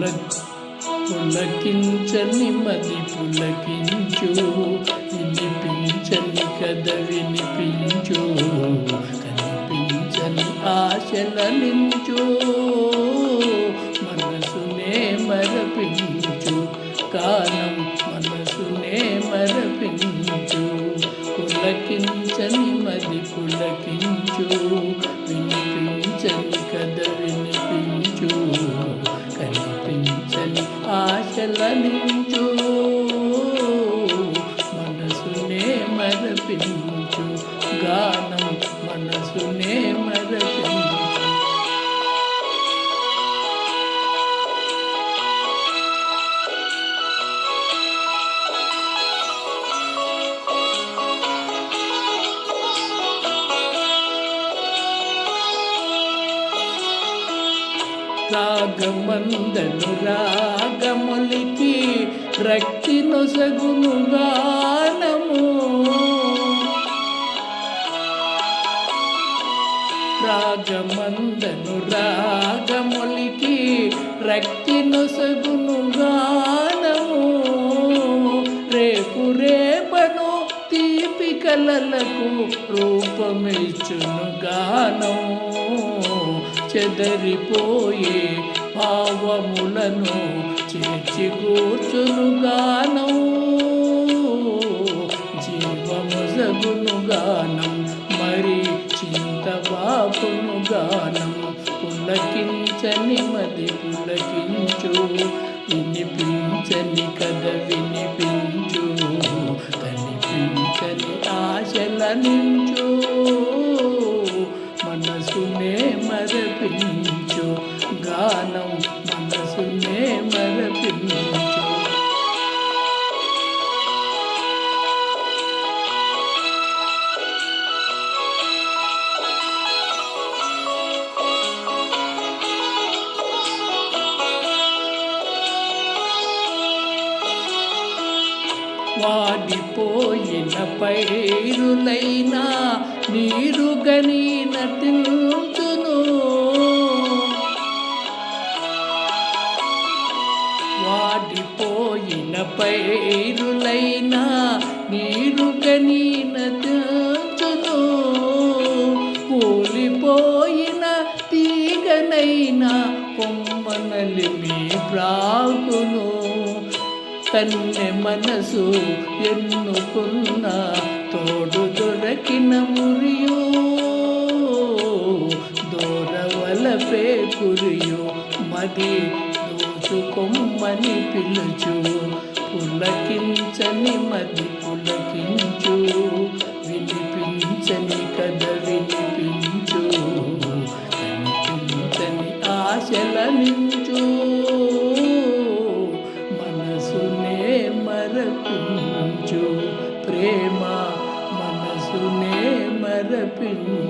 let పులకించని మది పులకించు వినిపించని కథ వినిపించు కనిపించని ఆశలనించు మనసునే మరపించు కాలం మనసునే మరపించు పులకించని ఆశల మనసునే మరపించు. రాగమందను రాగములికి రక్తి నొసగును గానము. రాగమందను రాగములికి రక్తి నొసగును గానము. రేపు రేపను తీపి కలలకు రూపమిచ్చును గానము. చెదరిపోయే భావములను చేర్చి కూర్చును గానం జీవము జగును గానం మరి చింత బాపును గానం పులకించని మది పులకించు వినిపించని కథ వినిపించు కనిపించని ఆశల నుంచు. మరపించు గానం మనసునే మరపించు. వాడిపోయిన పైరులైనా నీరుగని నటించును వాడిపోయిన పైరులైనా నీరు కనీన నటించును కూలిపోయిన తీగనైనా కొమ్మనలి మీ ప్రాకును తన్నె మనసు ఎన్నుకున్న తోడు దొరకిన మురియో దూరవలపే కురియో మది దోచుకొమ్మని పిలుచు పులకించని మది పులకించు వినిపించని కథ వినిపించు కనిపించని ఆశల నించు. మనసునే మరపించు ప్రేమ మనసునే మరపించు.